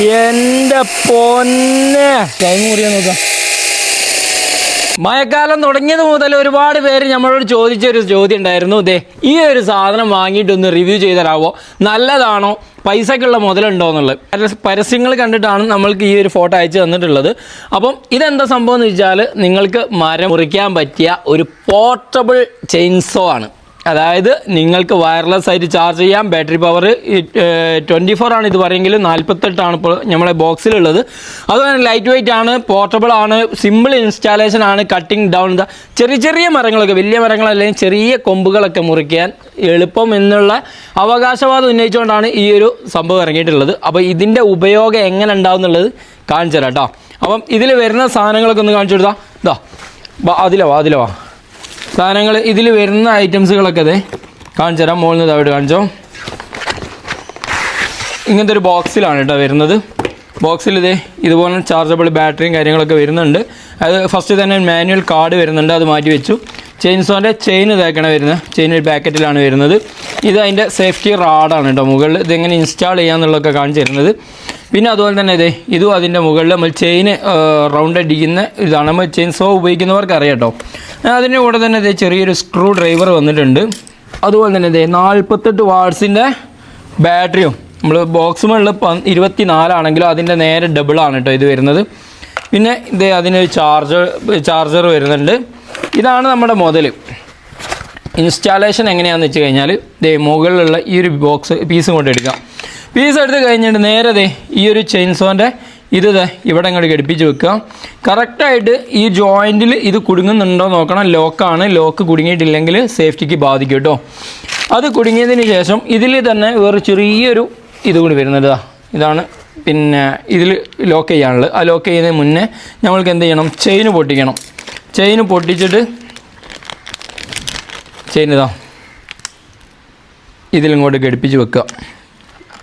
എന്റെ പൊന്നെ. മഴക്കാലം തുടങ്ങിയത് മുതൽ ഒരുപാട് പേര് നമ്മളോട് ചോദിച്ച ഒരു ചോദ്യം ഉണ്ടായിരുന്നു. ഇതേ ഈ ഒരു സാധനം വാങ്ങിയിട്ടൊന്ന് റിവ്യൂ ചെയ്ത് തരാമോ നല്ലതാണോ? പൈസക്കുള്ള മുതലുണ്ടോ എന്നുള്ളത്. പരസ്യങ്ങൾ കണ്ടിട്ടാണ് നമ്മൾക്ക് ഈ ഒരു ഫോട്ടോ അയച്ചു തന്നിട്ടുള്ളത്. അപ്പം ഇതെന്താ സംഭവം എന്ന് വെച്ചാൽ നിങ്ങൾക്ക് മരം മുറിക്കാൻ പറ്റിയ ഒരു പോർട്ടബിൾ ചെയിൻസോ ആണ്. അതായത് നിങ്ങൾക്ക് വയർലെസ് ആയിട്ട് ചാർജ് ചെയ്യാം. ബാറ്ററി പവർ ട്വന്റി ഫോർ ആണ് ഇത് പറയുമെങ്കിൽ നാൽപ്പത്തെട്ടാണ് ഇപ്പോൾ നമ്മളെ ബോക്സിലുള്ളത് അതുപോലെ ലൈറ്റ് വെയിറ്റ് ആണ് പോർട്ടബിൾ ആണ് സിമ്പിൾ ഇൻസ്റ്റാളേഷൻ ആണ് കട്ടിങ് ഡൗൺ ചെറിയ ചെറിയ മരങ്ങളൊക്കെ വലിയ മരങ്ങൾ അല്ലെങ്കിൽ ചെറിയ കൊമ്പുകളൊക്കെ മുറിക്കാൻ എളുപ്പം എന്നുള്ള അവകാശവാദം ഉന്നയിച്ചുകൊണ്ടാണ് ഈ ഒരു സംഭവം ഇറങ്ങിയിട്ടുള്ളത്. അപ്പോൾ ഇതിന്റെ ഉപയോഗം എങ്ങനെ ഉണ്ടാവും എന്നുള്ളത് കാണിച്ചു തരാം കേട്ടോ അപ്പം ഇതിൽ വരുന്ന സാധനങ്ങളൊക്കെ ഒന്ന് കാണിച്ചു കൊടുത്താൽ ഇതാ അതിലോ അതിലോ. സാധനങ്ങൾ ഇതിൽ വരുന്ന ഐറ്റംസുകളൊക്കെ അതെ കാണിച്ചു തരാം. മുകളിൽ നിന്ന് അവിടെ കാണിച്ചോ. ഇങ്ങനത്തെ ഒരു ബോക്സിലാണ് കേട്ടോ വരുന്നത്. ബോക്സിൽ ഇതേ ഇതുപോലെ ചാർജബിൾ ബാറ്ററിയും കാര്യങ്ങളൊക്കെ വരുന്നുണ്ട്. അത് ഫസ്റ്റ് തന്നെ മാനുവൽ കാർഡ് വരുന്നുണ്ട്. അത് മാറ്റി വെച്ചു. ചെയിൻസോന്റെ ചെയിൻ ഇതാക്കണ വരുന്നത് ചെയിൻ ഒരു പാക്കറ്റിലാണ് വരുന്നത്. ഇത് അതിന്റെ സേഫ്റ്റി റാഡാണ് കേട്ടോ മുകളിൽ. ഇതെങ്ങനെ ഇൻസ്റ്റാൾ ചെയ്യാന്നുള്ളതൊക്കെ കാണിച്ചു തരുന്നത്. പിന്നെ അതുപോലെ തന്നെ ഇതേ ഇതും അതിന്റെ മുകളിൽ നമ്മൾ ചെയിൻ റൗണ്ട് അടിക്കുന്ന ഇതാണ്. നമ്മൾ ചെയിൻ സോ ഉപയോഗിക്കുന്നവർക്ക് അറിയാം കേട്ടോ. അതിന്റെ കൂടെ തന്നെ ഇതേ ചെറിയൊരു സ്ക്രൂ ഡ്രൈവർ വന്നിട്ടുണ്ട്. അതുപോലെ തന്നെ ഇതേ നാൽപ്പത്തെട്ട് വാട്സിന്റെ ബാറ്ററിയും. നമ്മൾ ബോക്സ് മുകളിൽ ഇരുപത്തി നാലാണെങ്കിലും അതിന്റെ നേരെ ഡബിളാണ് കേട്ടോ ഇത് വരുന്നത്. പിന്നെ ഇത് അതിനൊരു ചാർജർ ചാർജർ വരുന്നുണ്ട്. ഇതാണ് നമ്മുടെ മുതൽ ഇൻസ്റ്റാളേഷൻ എങ്ങനെയാണെന്ന് വെച്ച് കഴിഞ്ഞാൽ ദേ മുകളിലുള്ള ഈ ഒരു ബോക്സ് പീസ് കൊണ്ട് എടുക്കാം. പീസ് എടുത്ത് കഴിഞ്ഞിട്ട് നേരെ ദേ ഈ ഒരു ചെയിൻസോന്റെ ഇത് ഇവിടെ ഇങ്ങോട്ട് ഘടിപ്പിച്ച് വെക്കുക. കറക്റ്റായിട്ട് ഈ ജോയിന്റിൽ ഇത് കുടുങ്ങുന്നുണ്ടോ നോക്കണം. ലോക്കാണ് ലോക്ക് കുടുങ്ങിയിട്ടില്ലെങ്കിൽ സേഫ്റ്റിക്ക് ബാധിക്കും കേട്ടോ. അത് കുടുങ്ങിയതിന് ശേഷം ഇതിൽ തന്നെ വേറെ ചെറിയൊരു ഇത് കൂടി വരുന്നത് ഇതാ. ഇതാണ് പിന്നെ ഇതിൽ ലോക്ക് ചെയ്യാനുള്ളത്. ആ ലോക്ക് ചെയ്യുന്നതിന് മുന്നേ നമ്മൾക്ക് എന്ത് ചെയ്യണം? ചെയിൻ പൊട്ടിക്കണം. ചെയിൻ പൊട്ടിച്ചിട്ട് ചെയിൻ ഇതാ ഇതിലിങ്ങോട്ട് ഘടിപ്പിച്ച് വെക്കുക.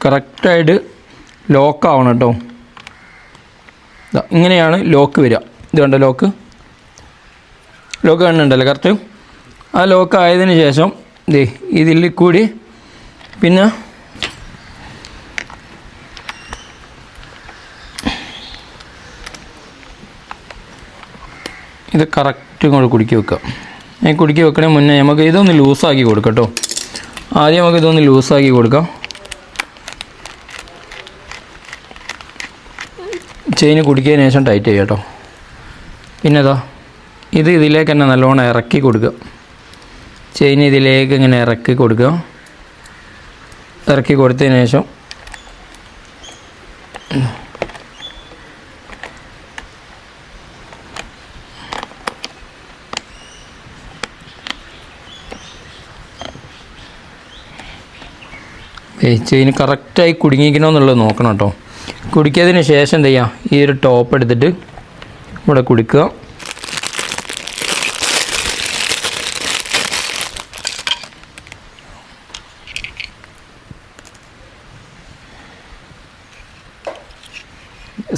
കറക്റ്റായിട്ട് ലോക്കാവണം കേട്ടോ. ഇങ്ങനെയാണ് ലോക്ക് വരിക. ഇത് കണ്ടോ ലോക്ക് ലോക്ക് കണ്ടുണ്ടല്ലോ കറക്റ്റ് ആ ലോക്ക് ആയതിനു ശേഷം ദേ ഇതിൽ കൂടി പിന്നെ ഇത് കറക്റ്റ് കൂടെ കുടുക്കി വെക്കുക. ഈ കുടുക്കി വെക്കണേ മുന്നേ നമുക്ക് ഇതൊന്ന് ലൂസാക്കി കൊടുക്കാം കേട്ടോ. ആദ്യം നമുക്ക് ഇതൊന്ന് ലൂസാക്കി കൊടുക്കാം. ചെയിന് കുടിക്കിയതിന് ശേഷം ടൈറ്റ് ചെയ്യുക കേട്ടോ. പിന്നെ ഇതാ ഇത് ഇതിലേക്ക് തന്നെ നല്ലോണം ഇറക്കി കൊടുക്കുക. ചെയിൻ ഇതിലേക്ക് ഇങ്ങനെ ഇറക്കി കൊടുക്കുക. ഇറക്കി കൊടുത്തതിന് ശേഷം ചെയിൻ കറക്റ്റായി കുടുങ്ങിക്കണമെന്നുള്ളത് നോക്കണം കേട്ടോ. കുടിക്കിയതിന് ശേഷം എന്ത് ചെയ്യാം ഈ ഒരു ടോപ്പ് എടുത്തിട്ട് ഇവിടെ കുടിക്കുക.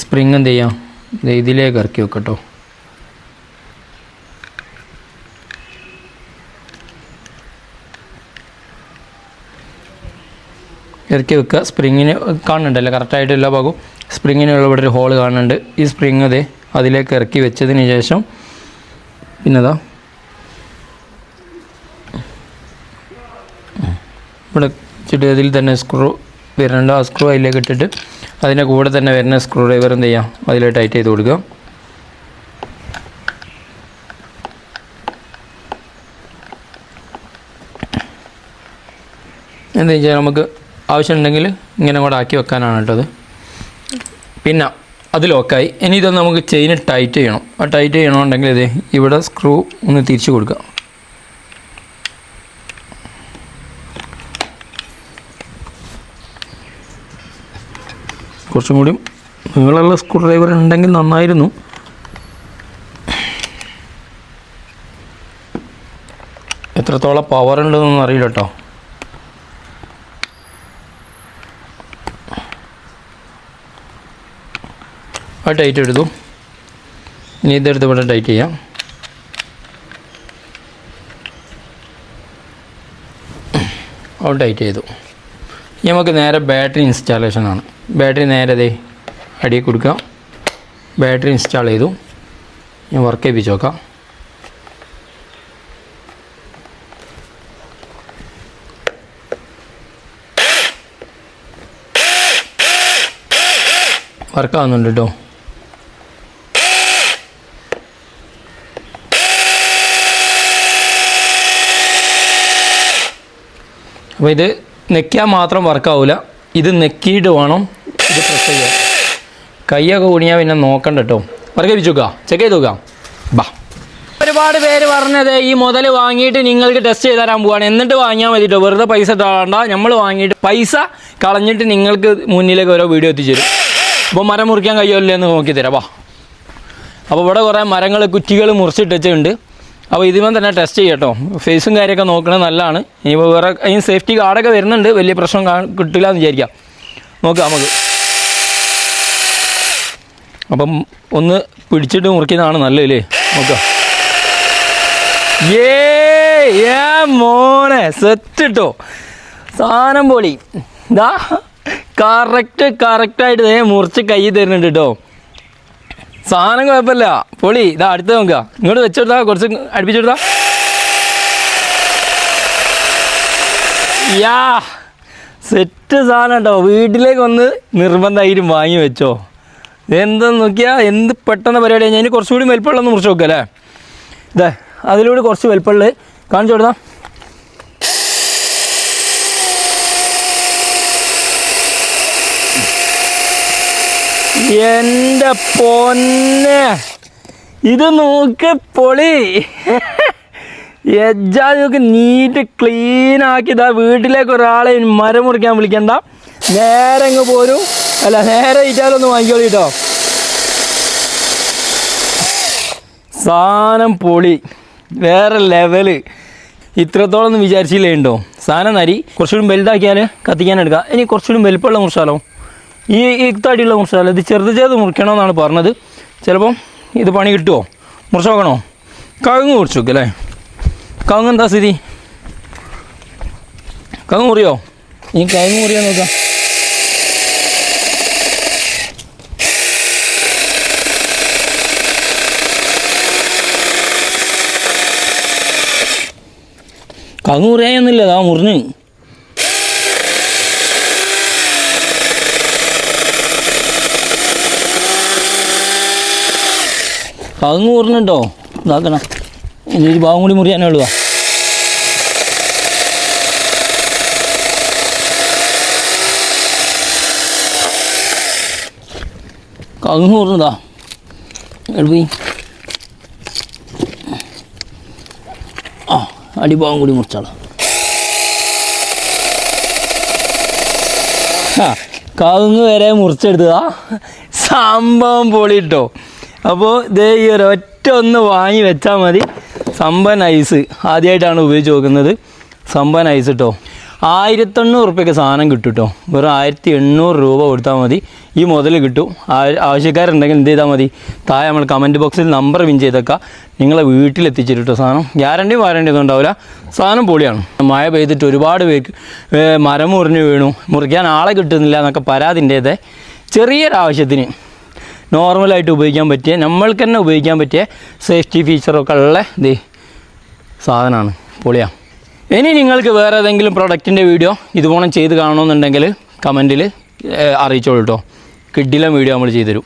സ്പ്രിങ് എന്ത് ചെയ്യാം ഇതിലേക്ക് ഇറക്കി വെക്കട്ടോ. ഇറക്കി വെക്കുക. സ്പ്രിങ്ങിന് കാണുന്നുണ്ടല്ലോ കറക്റ്റായിട്ട് എല്ലാ ഭാഗവും സ്പ്രിങ്ങിനുള്ള ഇവിടെ ഒരു ഹോൾ കാണുന്നുണ്ട്. ഈ സ്പ്രിങ് അതെ അതിലേക്ക് ഇറക്കി വെച്ചതിന് ശേഷം പിന്നെതാ ഇവിടെ വെച്ചിട്ട് അതിൽ തന്നെ സ്ക്രൂ വരുന്നുണ്ട്. ആ സ്ക്രൂ അതിലേക്ക് ഇട്ടിട്ട് അതിന്റെ കൂടെ തന്നെ വരുന്ന സ്ക്രൂ ഡ്രൈവർ എന്ത് ചെയ്യാം? അതിൽ ടൈറ്റ് ചെയ്ത് കൊടുക്കുക. എന്താ വെച്ചാൽ നമുക്ക് ആവശ്യമുണ്ടെങ്കിൽ ഇങ്ങനെ കൂടെ ആക്കി വെക്കാനാണ് കേട്ടത് പിന്നെ അത് ലോക്കായി. ഇനി ഇതൊന്ന് നമുക്ക് ചെയിൻ ടൈറ്റ് ചെയ്യണം. ആ ടൈറ്റ് ചെയ്യണമെന്നുണ്ടെങ്കിൽ ഇത് ഇവിടെ സ്ക്രൂ ഒന്ന് തിരിച്ചു കൊടുക്കുക കുറച്ചും കൂടി നീളമുള്ള സ്ക്രൂ ഡ്രൈവർ ഉണ്ടെങ്കിൽ നന്നായിരുന്നു. എത്രത്തോളം പവർ ഉണ്ടെന്നൊന്നും അറിയില്ല കേട്ടോ. ആ ടൈറ്റ് എടുത്തു. ഇനി ഇതെടുത്ത് ഇവിടെ ടൈറ്റ് ചെയ്യാം. അവിടെ ടൈറ്റ് ചെയ്തു. ഇനി നമുക്ക് നേരെ ബാറ്ററി ഇൻസ്റ്റാളേഷനാണ് ബാറ്ററി നേരെ ദേ അടിയിൽ കൊടുക്കുക. ബാറ്ററി ഇൻസ്റ്റാൾ ചെയ്തു. ഞാൻ വർക്ക് ചെയ്യിപ്പിച്ച് നോക്കാം. വർക്കാവുന്നുണ്ട് കേട്ടോ. അപ്പോൾ ഇത് നെക്കിയാൽ മാത്രം വർക്കാവില്ല ഇത് നെക്കിയിട്ട് വേണം ഇത് പ്രസ് ചെയ്യാൻ കൈയൊക്കെ കുണിയാൽ പിന്നെ നോക്കണ്ട കേട്ടോ നോക്കാം ചെക്ക് ചെയ്ത് നോക്കാം. ബാ. ഒരുപാട് പേര് പറഞ്ഞത് ഈ മുതൽ വാങ്ങിയിട്ട് നിങ്ങൾക്ക് ടെസ്റ്റ് ചെയ്ത് തരാൻ പോവാണ്. എന്നിട്ട് വാങ്ങിയാൽ മതിട്ടോ വെറുതെ പൈസ കളയണ്ട. നമ്മൾ വാങ്ങിയിട്ട് പൈസ കളഞ്ഞിട്ട് നിങ്ങൾക്ക് മുന്നിലേക്ക് ഓരോ വീഡിയോ എത്തിച്ചേരും. അപ്പോൾ മരം മുറിക്കാൻ കഴിയുമല്ലോ എന്ന് നോക്കി തരാം വാ അപ്പോൾ ഇവിടെ കുറേ മരങ്ങൾ കുറ്റികൾ മുറിച്ചിട്ടുണ്ട് അപ്പോൾ ഇതിമേ തന്നെ ടെസ്റ്റ് ചെയ്യട്ടോ ഫേസും കാര്യമൊക്കെ നോക്കണത് നല്ലതാണ്. ഇനിയിപ്പോൾ വേറെ അതിന് സേഫ്റ്റി കാർഡൊക്കെ വരുന്നുണ്ട്. വലിയ പ്രശ്നം കിട്ടില്ല എന്ന് വിചാരിക്കാം. നോക്കാം നമുക്ക്. അപ്പം ഒന്ന് പിടിച്ചിട്ട് മുറിക്കുന്നതാണ് നല്ലതല്ലേ നോക്കാം. ഏ മോനെ സെറ്റ് ഇട്ടോ. സാധനം പൊളി. ഇതാ കറക്റ്റ് കറക്റ്റായിട്ട് മുറിച്ച് കൈ തരുന്നുണ്ട് കേട്ടോ സാധനം കുഴപ്പമില്ല. പൊളി ഇതാ അടുത്ത് നോക്കുക. ഇങ്ങോട്ട് വെച്ചെടുത്താ കുറച്ച് അടുപ്പിച്ചെടുത്താ. യാ സെറ്റ് സാധനം കേട്ടോ വീട്ടിലേക്ക് വന്ന് നിർബന്ധമായിട്ടും വാങ്ങി വെച്ചോ. എന്തെന്ന് നോക്കിയാ എന്ത് പെട്ടെന്ന് പരിപാടിയാണ് ഞാൻ കുറച്ചുകൂടി വലിപ്പമുള്ള ഒന്ന് മുറിച്ച് നോക്കുക അല്ലേ? ഇതേ അതിലൂടെ കുറച്ച് വലിപ്പമുള്ളത് കാണിച്ചു കൊടുത്താ. എന്റെ പൊന്നെ. ഇത് നോക്ക് പൊളി. എജ്ജാ നോക്ക് നീറ്റ് ക്ലീൻ ആക്കി ഇതാ വീട്ടിലേക്ക് ഒരാളെ മരം മുറിക്കാൻ വിളിക്കണ്ട. നേരെ അങ്ങ് പോരും. അല്ല നേരെ ഇറ്റാലൊന്ന് വാങ്ങിക്കോളൂ കേട്ടോ. സാധനം പൊളി. വേറെ ലെവൽ ഇത്രത്തോളം ഒന്നും വിചാരിച്ചില്ലേ ഉണ്ടോ? സാധനം നരി. കുറച്ചുകൂടി വലുതാക്കിയാൽ കത്തിക്കാൻ എടുക്കാം ഇനി കുറച്ചുകൂടി വലുപ്പമുള്ള മുറിച്ചാലോ ഈ ഇത്തടിയുള്ള മുറിച്ചാലോ ഇത് ചെറുത് ചെറുത് മുറിക്കണമെന്നാണ് പറഞ്ഞത്. ചിലപ്പം ഇത് പണി കിട്ടുമോ മുറിച്ച് നോക്കണോ? കവുങ്ങ് മുറിച്ച് നോക്ക് അല്ലേ? കവുങ്ങ് എന്താ സ്ഥിതി? കവുങ്ങ് മുറിയോ? ഈ കവുങ്ങ് മുറിയാൻ നോക്കാം. കവുങ്ങ് മുറിയായൊന്നുമില്ല അതാ മുറിഞ്ഞ്. കവുങ്ങ് മുറിഞ്ഞിട്ടോ ഇതാക്കണം. ഇനി ഒരു ഭാഗം കൂടി മുറിയാനേ ഉള്ളൂ കങ്ങ് മുറിഞ്ഞതാ എടുപ്പി ആ അടിഭാഗം കൂടി മുറിച്ചാളാം. ആ കവുങ്ങ് വരെ മുറിച്ചെടുത്തതാ. സംഭവം പൊളിട്ടോ. അപ്പോൾ ദേ ഈ ഒറ്റ ഒന്ന് വാങ്ങി വെച്ചാൽ മതി. സമ്പൻ ഐസ്. ആദ്യമായിട്ടാണ് ഉപയോഗിച്ച് നോക്കുന്നത്. സമ്പൻ ഐസ് കേട്ടോ ആയിരത്തെണ്ണൂറ് റുപ്യക്ക് സാധനം കിട്ടും കേട്ടോ വെറും ആയിരത്തി എണ്ണൂറ് രൂപ കൊടുത്താൽ മതി. ഈ മുതൽ കിട്ടും. ആവശ്യക്കാരുണ്ടെങ്കിൽ എന്ത് ചെയ്താൽ മതി. താഴെ നമ്മൾ കമന്റ് ബോക്സിൽ നമ്പർ വിൻ ചെയ്തേക്കാം. നിങ്ങളെ വീട്ടിലെത്തിച്ചിട്ട് സാധനം. ഗ്യാരണ്ടിയും വാരണ്ടി ഒന്നും ഉണ്ടാവില്ല സാധനം പൊളിയാണ്. മഴ പെയ്തിട്ട് ഒരുപാട് പേർക്ക് മരം മുറിഞ്ഞ് വീണു. മുറിക്കാൻ ആളെ കിട്ടുന്നില്ല എന്നൊക്കെ പരാതിന്റേത്. ചെറിയൊരാവശ്യത്തിന് നോർമലായിട്ട് ഉപയോഗിക്കാൻ പറ്റിയ നമ്മൾക്ക് തന്നെ ഉപയോഗിക്കാൻ പറ്റിയ സേഫ്റ്റി ഫീച്ചറൊക്കെ ഉള്ള ഇത് സാധനമാണ്. പൊളിയാണ് ഇനി നിങ്ങൾക്ക് വേറെ ഏതെങ്കിലും പ്രൊഡക്റ്റിന്റെ വീഡിയോ ഇതുപോലെ ചെയ്ത് കാണണമെന്നുണ്ടെങ്കിൽ കമന്റിൽ അറിയിച്ചോളൂ കേട്ടോ കിഡിലും വീഡിയോ നമ്മൾ ചെയ്തു തരും